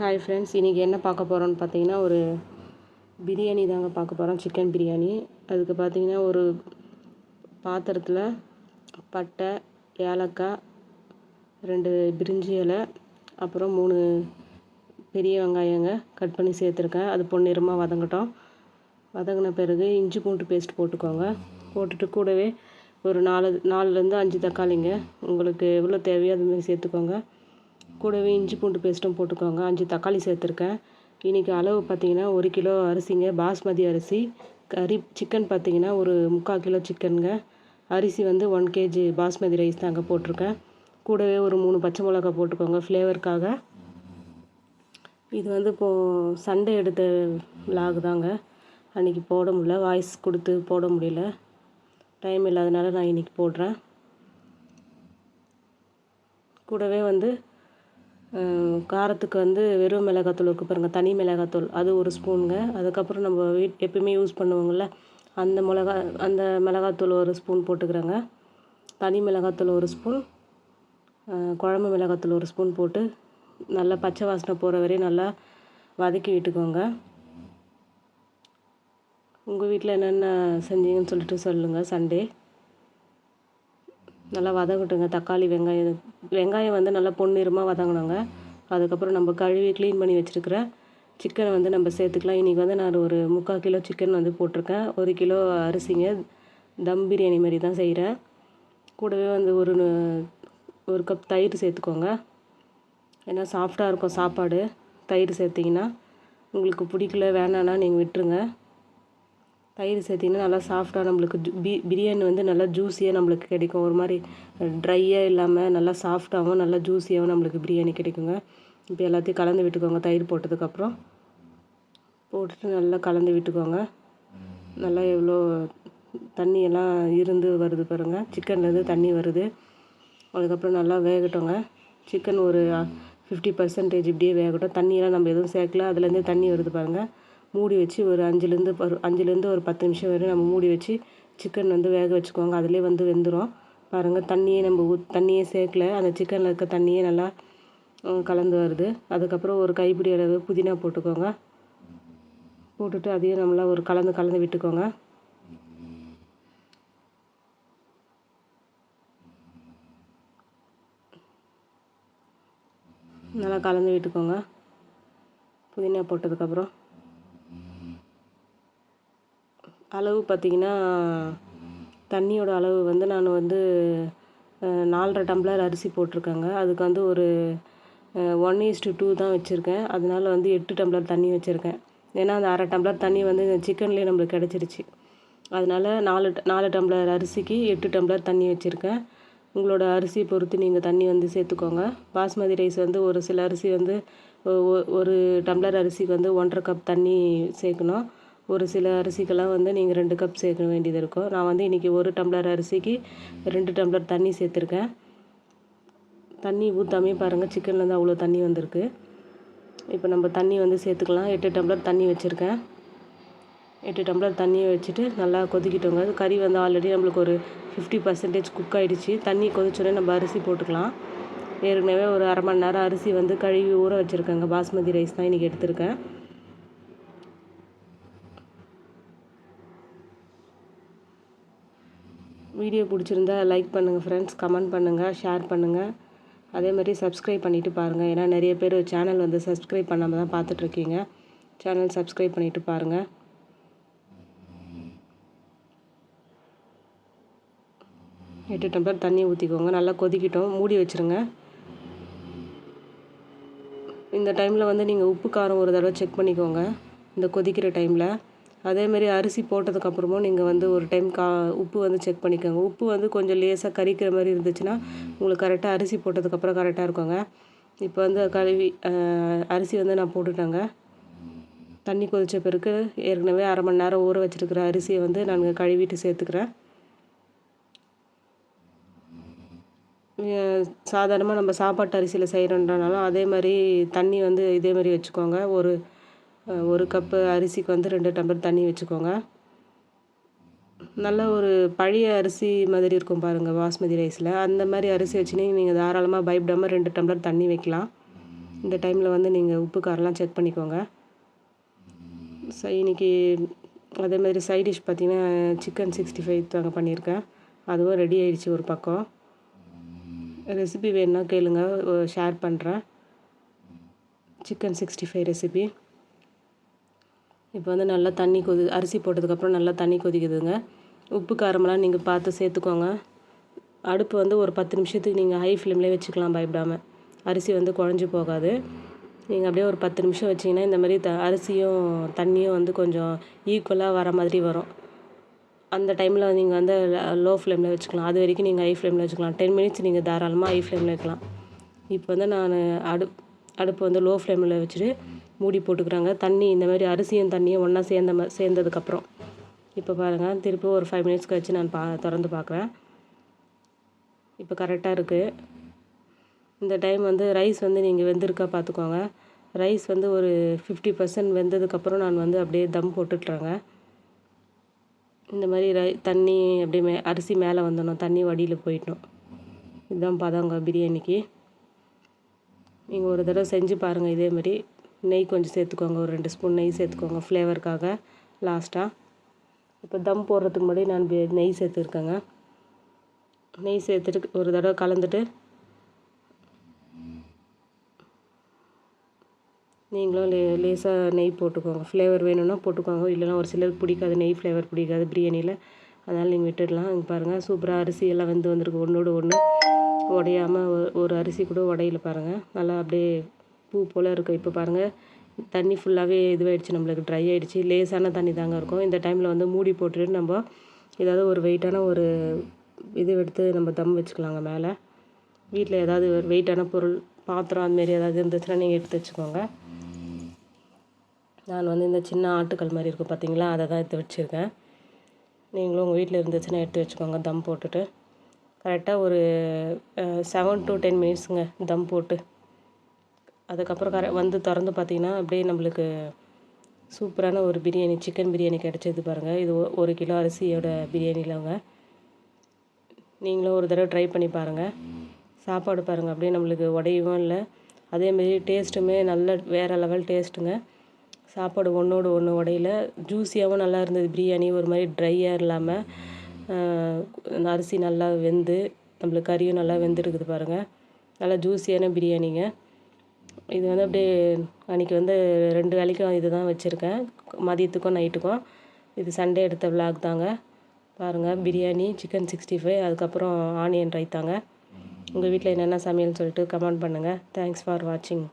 Hi friends இன்றைக்கி என்ன பார்க்க போகிறோன்னு பார்த்தீங்கன்னா ஒரு பிரியாணி தாங்க பார்க்க போகிறோம் சிக்கன் பிரியாணி. அதுக்கு பார்த்தீங்கன்னா ஒரு பாத்திரத்தில் பட்டை ஏலக்காய் ரெண்டு பிரிஞ்சி இலை அப்புறம் மூணு பெரிய வெங்காயங்க கட் பண்ணி சேர்த்துருக்கேன். அது பொன்னிறமாக வதங்கட்டும். வதங்கின பிறகு இஞ்சி பூண்டு பேஸ்ட் போட்டுக்கோங்க. போட்டுட்டு கூடவே ஒரு நாலு நாலுலேருந்து அஞ்சு தக்காளிங்க. உங்களுக்கு எவ்வளோ தேவையோ அதுமாரி சேர்த்துக்கோங்க. கூடவே இஞ்சி பூண்டு பேஸ்ட்டும் போட்டுக்கோங்க. அஞ்சு தக்காளி சேர்த்துருக்கேன். இன்றைக்கி அளவு பார்த்தீங்கன்னா ஒரு கிலோ அரிசிங்க. பாஸ்மதி அரிசி கறி சிக்கன் பார்த்தீங்கன்னா ஒரு முக்கால் கிலோ சிக்கனுங்க அரிசி வந்து ஒன் கேஜி பாஸ்மதி ரைஸ் தாங்க போட்டிருக்கேன். கூடவே ஒரு மூணு பச்சை மிளகா போட்டுக்கோங்க ஃப்ளேவருக்காக இது வந்து இப்போது சண்டே எடுத்த விலாக் தாங்க. அன்றைக்கி போட முடியல. வாய்ஸ் கொடுத்து போட முடியல. டைம் இல்லாதனால நான் இன்றைக்கி போடுறேன். கூடவே வந்து காரத்துக்கு வந்து வெறும் மிளகாத்தூள் இருக்குது பாருங்கள் தனி மிளகாத்தூள். அது ஒரு ஸ்பூனுங்க. அதுக்கப்புறம் நம்ம வீட் எப்பயுமே யூஸ் பண்ணுவோங்கள்ல அந்த மிளகா அந்த மிளகாத்தூள் ஒரு ஸ்பூன் போட்டுக்கிறேங்க. தனி மிளகாத்தூள் ஒரு ஸ்பூன் குழம்பு மிளகாத்தூள் ஒரு ஸ்பூன் போட்டு நல்லா பச்சை வாசனை போகிற வரையும் நல்லா வதக்கி விட்டுக்கோங்க. உங்கள் வீட்டில் என்னென்ன செஞ்சீங்கன்னு சொல்லிட்டு சொல்லுங்கள் சண்டே. நல்லா வதங்கட்டுங்க தக்காளி வெங்காயம் வெங்காயம் வந்து நல்லா பொன்னிறமாக வதங்கணுங்க அதுக்கப்புறம் நம்ம கழுவி க்ளீன் பண்ணி வச்சுருக்கிற சிக்கனை வந்து நம்ம சேர்த்துக்கலாம். இன்றைக்கி வந்து நான் ஒரு முக்கால் கிலோ சிக்கன் வந்து போட்டிருக்கேன். ஒரு கிலோ அரிசிங்க தம் பிரியாணி மாதிரி தான் செய்கிறேன் கூடவே வந்து ஒரு ஒரு கப் தயிர் சேர்த்துக்கோங்க. ஏன்னா சாஃப்டாக இருக்கும் சாப்பாடு. தயிர் சேர்த்திங்கன்னா உங்களுக்கு பிடிக்கல வேணான்னா நீங்கள் விட்டுருங்க. தயிர் சேர்த்திங்கன்னா நல்லா சாஃப்டாக நம்மளுக்கு ஜு- பி பிரியாணி வந்து நல்லா ஜூஸியாக நம்மளுக்கு கிடைக்கும். ஒரு மாதிரி ட்ரையாக இல்லாமல் நல்லா சாஃப்டாகவும் நல்லா ஜூஸியாகவும் நம்மளுக்கு பிரியாணி கிடைக்குங்க. இப்போ எல்லாத்தையும் கலந்து விட்டுக்கோங்க தயிர் போட்டதுக்கப்புறம். போட்டுட்டு நல்லா கலந்து விட்டுக்கோங்க. நல்லா எவ்வளோ தண்ணியெல்லாம் இருந்து வருது பாருங்கள் சிக்கன்லேருந்து தண்ணி வருது. அதுக்கப்புறம் நல்லா வேகட்டோங்க. சிக்கன் ஒரு ஃபிஃப்டி பர்சன்டேஜ் இப்படியே வேகட்டும். தண்ணியெல்லாம் நம்ம எதுவும் சேர்க்கல. அதுலேருந்தே தண்ணி வருது பாருங்கள் மூடி வச்சு ஒரு அஞ்சுலேருந்து ஒரு அஞ்சுலேருந்து ஒரு பத்து நிமிஷம் வரை நம்ம மூடி வச்சு சிக்கன் வந்து வேக வச்சுக்கோங்க அதிலே வந்து வெந்துடும் பாருங்கள் தண்ணியே நம்ம ஊ தண்ணியே சேர்க்கல. அந்த சிக்கனில் இருக்க தண்ணியே நல்லா கலந்து வருது. அதுக்கப்புறம் ஒரு கைப்பிடி அளவு புதினா போட்டுக்கோங்க. போட்டுட்டு அதையும் நம்மளா ஒரு கலந்து கலந்து விட்டுக்கோங்க. நல்லா கலந்து விட்டுக்கோங்க. புதினா போட்டதுக்கப்புறம். அளவு பார்த்திங்கன்னா தண்ணியோட அளவு வந்து நான் வந்து நாலரை டம்ளர் அரிசி போட்டிருக்கேங்க. அதுக்கு வந்து ஒரு ஒன் ஈஸ்டு டூ தான் வச்சுருக்கேன். அதனால வந்து எட்டு டம்ளர் தண்ணி வச்சுருக்கேன். ஏன்னா அந்த அரை டம்ளர் தண்ணி வந்து இந்த சிக்கன்லேயே நம்மளுக்கு கிடச்சிருச்சு. அதனால நாலு நாலு டம்ளர் அரிசிக்கு எட்டு டம்ளர் தண்ணி வச்சுருக்கேன். உங்களோட அரிசியை பொறுத்து நீங்கள் தண்ணி வந்து சேர்த்துக்கோங்க. பாஸ்மதி ரைஸ் வந்து ஒரு சில அரிசி வந்து ஒரு டம்ளர் அரிசிக்கு வந்து ஒன்றரை கப் தண்ணி சேர்க்கணும். ஒரு சில அரிசிக்கெல்லாம் வந்து நீங்கள் ரெண்டு கப் சேர்க்க வேண்டியது இருக்கும். நான் வந்து இன்றைக்கி ஒரு டம்ளர் அரிசிக்கு ரெண்டு டம்ளர் தண்ணி சேர்த்துருக்கேன். தண்ணி ஊற்றாமே பாருங்கள் சிக்கன்லேருந்து அவ்வளோ தண்ணி வந்திருக்கு. இப்போ நம்ம தண்ணி வந்து சேர்த்துக்கலாம். எட்டு டம்ளர் தண்ணி வச்சுருக்கேன். எட்டு டம்ளர் தண்ணியை வச்சுட்டு நல்லா கொதிக்கிட்டோங்க. கறி வந்து ஆல்ரெடி நம்மளுக்கு ஒரு ஃபிஃப்டி பர்சன்டேஜ் குக் ஆகிடுச்சு தண்ணி கொதிச்சோடனே நம்ம அரிசி போட்டுக்கலாம். ஏற்கனவே ஒரு அரை மணி நேரம் அரிசி வந்து கழுவி ஊற வச்சுருக்கேங்க. பாஸ்மதி ரைஸ் தான் இன்றைக்கி எடுத்திருக்கேன். வீடியோ பிடிச்சிருந்தா லைக் பண்ணுங்கள் ஃப்ரெண்ட்ஸ் கமெண்ட் பண்ணுங்கள் ஷேர் பண்ணுங்கள் அதே மாதிரி சப்ஸ்கிரைப் பண்ணிவிட்டு பாருங்கள் ஏன்னா நிறைய பேர் சேனல் வந்து சப்ஸ்கிரைப் பண்ணாமல் தான் பார்த்துட்ருக்கீங்க. சேனல் சப்ஸ்கிரைப் பண்ணிவிட்டு பாருங்கள் எட்டு டம்ளர் தண்ணி ஊற்றிக்கோங்க நல்லா கொதிக்கட்டும். மூடி வச்சுருங்க. இந்த டைமில் வந்து நீங்கள் உப்பு காரம் ஒரு தடவை செக் பண்ணிக்கோங்க. இந்த கொதிக்கிற டைமில் அதேமாரி அரிசி போட்டதுக்கப்புறமும் நீங்கள் வந்து ஒரு டைம் கா உப்பு வந்து செக் பண்ணிக்கோங்க. உப்பு வந்து கொஞ்சம் லேசாக கரிக்கிற மாதிரி இருந்துச்சுன்னா உங்களுக்கு கரெக்டாக அரிசி போட்டதுக்கப்புறம் கரெக்டாக இருக்குங்க. இப்போ வந்து கழுவி அரிசி வந்து நான் போட்டுட்டேங்க. தண்ணி கொதித்த பிறகு ஏற்கனவே அரை மணி நேரம் ஊற வச்சிருக்கிற அரிசியை வந்து நான் கழுவிட்டு சேர்த்துக்கிறேன். சாதாரணமாக நம்ம சாப்பாட்டு அரிசியில் செய்கிறோன்றனாலும் அதே மாதிரி தண்ணி வந்து இதே மாதிரி வச்சுக்கோங்க. ஒரு ஒரு கப்பு அரிசிக்கு வந்து ரெண்டு டம்ளர் தண்ணி வச்சுக்கோங்க. நல்ல ஒரு பழைய அரிசி மாதிரி இருக்கும் பாருங்கள் பாஸ்மதி ரைஸில். அந்த மாதிரி அரிசி வச்சுனே நீங்கள் தாராளமாக பயப்படாமல் ரெண்டு டம்ளர் தண்ணி வைக்கலாம். இந்த டைமில் வந்து நீங்கள் உப்பு காரம்லாம் செக் பண்ணிக்கோங்க. ஸோ இன்றைக்கி அதேமாதிரி சைட் டிஷ் பார்த்திங்கன்னா சிக்கன் சிக்ஸ்டி ஃபைவ் தாங்க பண்ணியிருக்கேன். அதுவும் ரெடி ஆயிடுச்சு ஒரு பக்கம். ரெசிபி வேணுன்னா கேளுங்க ஷேர் பண்ணுறேன் சிக்கன் சிக்ஸ்டி ஃபைவ் ரெசிபி. இப்போ வந்து நல்லா தண்ணி கொதி அரிசி போட்டதுக்கப்புறம் நல்லா தண்ணி கொதிக்குதுங்க. உப்பு காரமெல்லாம் நீங்கள் பார்த்து சேர்த்துக்கோங்க. அடுப்பு வந்து ஒரு பத்து நிமிஷத்துக்கு நீங்கள் ஹை ஃப்ளேம்லேயே வச்சுக்கலாம் பயப்படாமல் அரிசி வந்து குழஞ்சி போகாது. நீங்கள் அப்படியே ஒரு பத்து நிமிஷம் வச்சிங்கன்னா இந்த மாதிரி த அரிசியும் தண்ணியும் வந்து கொஞ்சம் ஈக்குவலாக வர மாதிரி வரும். அந்த டைமில் நீங்கள் வந்து லோ ஃப்ளேமில் வச்சுக்கலாம். அது வரைக்கும் நீங்கள் ஹை ஃப்ளேமில் வச்சுக்கலாம். டென் மினிட்ஸ் நீங்கள் தாராளமாக ஹை ஃப்ளேமில் வைக்கலாம். இப்போ வந்து நான் அடு அடுப்பு வந்து லோ ஃப்ளேமில் வச்சுட்டு மூடி போட்டுக்கிறாங்க. தண்ணி இந்த மாதிரி அரிசியும் தண்ணியும் ஒன்றா சேர்ந்த மா சேர்ந்ததுக்கப்புறம். இப்போ பாருங்கள் திருப்பி ஒரு ஃபைவ் மினிட்ஸ் கழிச்சு நான் பா திறந்து பார்க்குறேன் இப்போ கரெக்டாக இருக்குது இந்த டைம் வந்து ரைஸ் வந்து நீங்கள் வெந்திருக்கா பார்த்துக்கோங்க ரைஸ் வந்து ஒரு ஃபிஃப்டி பர்சன்ட் வெந்ததுக்கப்புறம் நான் வந்து அப்படியே தம் போட்டுட்றேங்க இந்த மாதிரி ரை தண்ணி அப்படியே மே அரிசி மேலே வந்துடணும் தண்ணி வடியில் போயிட்டோம் இதுதான் பதங்க பிரியாணிக்கு. நீங்கள் ஒரு தடவை செஞ்சு பாருங்கள் இதேமாரி நெய் கொஞ்சம் சேர்த்துக்கோங்க ஒரு ரெண்டு ஸ்பூன் நெய் சேர்த்துக்கோங்க ஃப்ளேவருக்காக லாஸ்ட்டாக இப்போ தம் போடுறதுக்கு முன்னாடி நான் நெய் சேர்த்துருக்கேங்க. நெய் சேர்த்துட்டு ஒரு தடவை கலந்துட்டு நீங்களும் லே லேசாக நெய் போட்டுக்கோங்க. ஃப்ளேவர் வேணும்னா போட்டுக்கோங்க. இல்லைனா ஒரு சிலருக்கு பிடிக்காது நெய் ஃப்ளேவர் பிடிக்காது பிரியாணியில். அதனால் நீங்கள் விட்டுடலாம். இங்கே பாருங்கள் சூப்பராக அரிசி எல்லாம் வந்திருக்கு. ஒன்றோடு ஒன்று உடையாமல் ஒரு அரிசி கூட உடையில பாருங்கள் நல்லா அப்படியே பூ போல் இருக்கும். இப்போ பாருங்கள் தண்ணி ஃபுல்லாகவே இதுவாகிடுச்சு நம்மளுக்கு ட்ரை ஆகிடுச்சு லேசான தண்ணி தாங்க இருக்கும். இந்த டைமில் வந்து மூடி போட்டுட்டு நம்ம ஏதாவது ஒரு வெயிட்டான ஒரு இது எடுத்து நம்ம தம் வச்சுக்கலாங்க மேலே. வீட்டில் ஏதாவது ஒரு வெயிட்டான பொருள் பாத்திரம் அதுமாரி ஏதாவது இருந்துச்சுன்னா நீங்கள் எடுத்து வச்சுக்கோங்க. நான் வந்து இந்த சின்ன ஆட்டுக்கல் மாதிரி இருக்கும் பார்த்தீங்களா அதை தான் எடுத்து வச்சுருக்கேன். நீங்களும் உங்கள் வீட்டில் இருந்துச்சுன்னா எடுத்து வச்சுக்கோங்க தம் போட்டுட்டு. கரெக்டாக ஒரு செவன் டு டென் மினிட்ஸுங்க தம் போட்டு. அதுக்கப்புறம் கர வந்து திறந்து பார்த்தீங்கன்னா அப்படியே நம்மளுக்கு சூப்பரான ஒரு பிரியாணி சிக்கன் பிரியாணி கிடச்சது பாருங்கள் இது ஒரு கிலோ அரிசியோட பிரியாணிலங்க நீங்களும் ஒரு தடவை ட்ரை பண்ணி பாருங்கள் சாப்பாடு பாருங்கள் அப்படியே நம்மளுக்கு உடையவும் இல்லை. அதேமாரி டேஸ்ட்டுமே நல்ல வேறு லெவல் டேஸ்ட்டுங்க சாப்பாடு ஒன்றோடு ஒன்று உடையில. ஜூஸியாகவும் நல்லா இருந்தது. பிரியாணி ஒரு மாதிரி ட்ரையாக இல்லாமல் அந்த அரிசி நல்லா வெந்து நம்மளுக்கு கறியும் நல்லா வெந்துருக்குது பாருங்கள் நல்லா ஜூஸியான பிரியாணிங்க. இது வந்து அப்படியே அன்றைக்கி வந்து ரெண்டு வேலைக்கும் இது தான் வச்சுருக்கேன். மதியத்துக்கும் நைட்டுக்கும். இது சண்டே எடுத்த விலாக் தாங்க. பாருங்கள் பிரியாணி சிக்கன் சிக்ஸ்டி ஃபைவ் அதுக்கப்புறம் ஆனியன் ரைத்தாங்க உங்கள் வீட்டில் என்னென்ன சமையல்னு சொல்லிட்டு கமெண்ட் பண்ணுங்கள் தேங்க்ஸ் ஃபார் வாட்சிங்